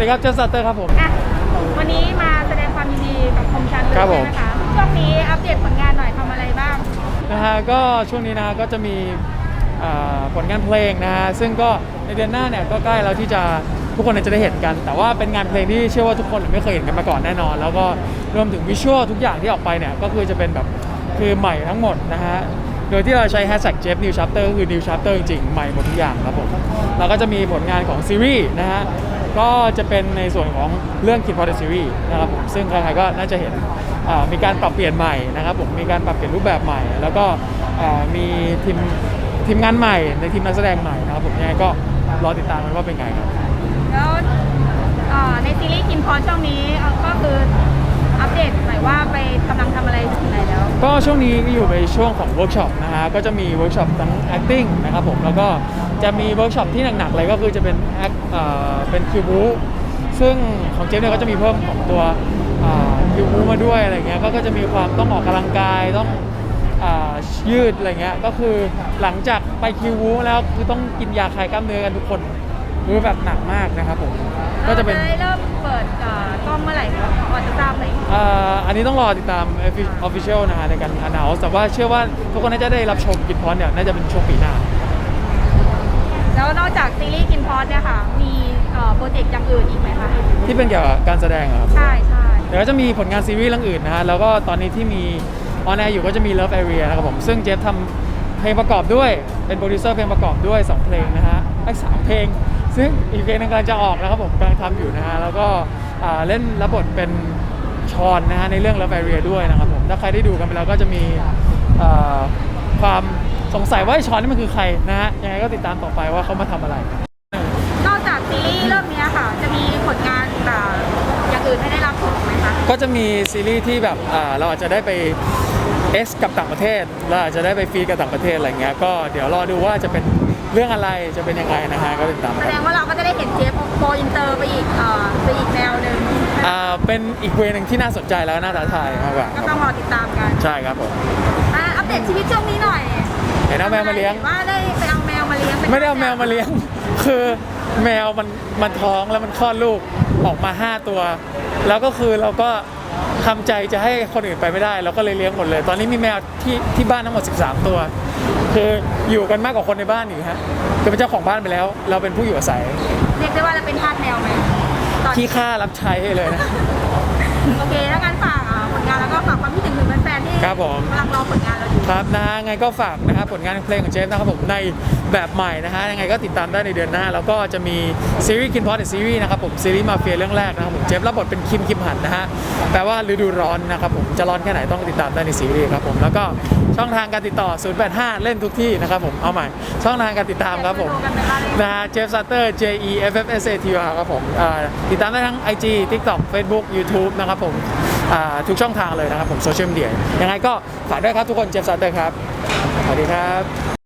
วัสดีครับเจสซัตเตอร์ครับผม อะวันนี้มาแสดงความยินดีกับคมชันเลยครับผม ใช่ไหมคะช่วงนี้อัปเดตผลงานหน่อยทำอะไรบ้าง นะฮะก็ช่วงนี้นะฮะก็จะมีอ่าผลงานเพลงนะฮะซึ่งก็ในเดือนหน้าเนี่ยก็ใกล้แล้วที่จะทุกคนเนี่ยจะได้เห็นกัน แต่ว่าเป็นงานเพลงที่เชื่อว่าทุกคนไม่เคยเห็นกันมาก่อนแน่นอน แล้วก็รวมถึงวิชวลทุกอย่างที่ออกไปเนี่ยก็คือจะเป็นแบบคือใหม่ทั้งหมดนะฮะโดยที่เราใช้แฮชแท็กเจฟนิวชัปเตอร์ก็คือนิวชัปเตอร์จริงๆใหม่หมดทุกอย่างครับผมแล้วก็จะมีผลงานของซีรีส์นะฮะ ก็จะเป็นในส่วนของเรื่อง Kid p o t Series นะครับผมซึ่งใครๆก็น่าจะเห็นมีการปรับเปลี่ยนใหม่นะครับผมมีการปรับเปลี่ยนรูปแบบใหม่ แล้วก็มีทีมทีมงานใหม่ในทีมนักแสดงใหม่นะครับผมยังไงก็รอติดตามกันว่าเป็นไงครับแล้วในซีรีส์คิมพอช่องนี้ก็คือ เดตหน่อยว่าไปกำลังทำอะไรถึงไหนแล้ว ก็ช่วงนี้ก็อยู่ในช่วงของเวิร์กช็อปนะฮะ ก็จะมีเวิร์กช็อปทั้ง acting นะครับผม แล้วก็จะมีเวิร์กช็อปที่หนักๆเลยก็คือจะเป็น act อ่าเป็นคิวบูซึ่งของเจฟเนี่ยก็จะมีเพิ่มของตัวคิวบูมาด้วยอะไรเงี้ย ก็ก็จะมีความต้องออกกำลังกายต้องอ่ายืดอะไรเงี้ย ก็คือหลังจากไปคิวบูแล้วคือต้องกินยาคลายกล้ามเนื้อกันทุกคนคือแบบหนักมากนะครับผม ก็จะเป็นได้เริ่ม เปิดเอ่อกล้องเมื่อไหร่ครับพอจะทราบไหมอ่าอันนี้ต้องรอติดตาม official นะฮะในการ announce แต่ว่าเชื่อว่าทุกคนน่าจะได้รับชมกินพอนเนี่ยน่าจะเป็นช่วงปีหน้า แล้วนอกจากซีรีส์คิมพอเนี่ยค่ะ มีเอ่อโปรเจกต์อย่างอื่นอีกไหมคะ ที่เป็นเกี่ยวกับการแสดงอะครับ ใช่ใช่เดี๋ยวก็จะมีผลงานซีรีส์เรื่องอื่นนะฮะ แล้วก็ตอนนี้ที่มีออนแอร์อยู่ก็จะมี Love Area นะครับผม ซึ่งเจฟทำเพลงประกอบด้วย เป็นโปรดิวเซอร์เพลงประกอบด้วย 2 เพลงนะฮะไอ้สามเพลง ซึ่งอีกเพลงหนึงกำลังจะออกนะครับผมกำลังทำอยู่นะฮะแล้วก็อ่าเล่นรับบทเป็นชอนนะฮะในเรื่อง Love Area ด้วยนะครับผมถ้าใครได้ดูกันไปแล้วก็จะมีอ่าความสงสัยว่าไอ้ชอนนี่มันคือใครนะฮะยังไงก็ติดตามต่อไปว่าเขามาทำอะไร นอกจากซีรีส์เรื่องเนี้ยค่ะ จะมีผลงานอ่าอย่างอื่นให้ได้รับชมไหมคะก็จะมีซีรีส์ที่แบบอ่าเราอาจจะได้ไปเอสกับต่างประเทศเราอาจจะได้ไปฟีดกับต่างประเทศอะไรเงี้ยก็เดี๋ยวรอดูว่าจะเป็น เรื่องอะไรจะเป็นยังไงนะฮะก็ติดตามแสกัดนงว่าเราก็จะได้เห็นเจฟโปรอินเตอร์ไปอีกเอ่อไปอีกแนวหนึ่งอ่าเป็นอีกเวย์หนึ่งที่น่าสนใจแล้วก็น่าท้าทายมากกว่าคก็รับต้องรอติดตามกันใช่ครับผมอะอัปเดตชีวิตช่วงนี้หน่อยเห็นเอาแมวมาเลี้ยงว่าได้ไปเอาแมวมาเลี้ยงไม่ได้เอาแมวมาเลี้ยง คือแมวมันมันท้องแล้วมันคลอดลูกออกมา 5 ตัว แล้วก็คือเราก็ ทำใจจะให้คนอื่นไปไม่ได้เราก็เลยเลี้ยงหมดเลย ตอนนี้มีแมวที่ที่บ้านทั้งหมด 13 ตัว คืออยู่กันมากกว่าคนในบ้านอีกฮะคือเป็นเจ้าของบ้านไปแล้ว เราเป็นผู้อยู่อาศัยเรียกได้ว่าเราเป็นทาสแมวไหมตอนที่ค่ารับใช้เลยนะ โอเคถ้างั้นฝาก ครับผมกำลังรอผลงานเราอยู่ครับนะฮะไงก็ฝากนะครับผลงานเพลงของเจฟนะครับผมในแบบใหม่นะฮะยังไงก็ติดตามได้ในเดือนหน้า แล้วก็จะมีซีรีส์กินพอดซีรีส์นะครับผมซีรีส์มาเฟียเรื่องแรกนะครับผมเจฟรับบทเป็นคิมคิมหันนะฮะแปลว่าฤดูร้อนนะครับผมจะร้อนแค่ไหนต้องติดตามได้ในซีรีส์ครับผมแล้วก็ช่องทางการติดต่อ 085 เล่นทุกที่นะครับผมเอาใหม่ ช่องทางการติดตามครับผมนะฮะเจฟซัตเตอร์ J E F F S A T R ครับผมอ่าติดตามได้ทั้ง IG TikTok Facebook YouTube นะครับผมอ่า ทุกช่องทางเลยนะครับผมโซเชียลมีเดียยังไงก็ฝากด้วยครับทุกคนเจมส์ซัตเตอร์ครับ สวัสดีครับ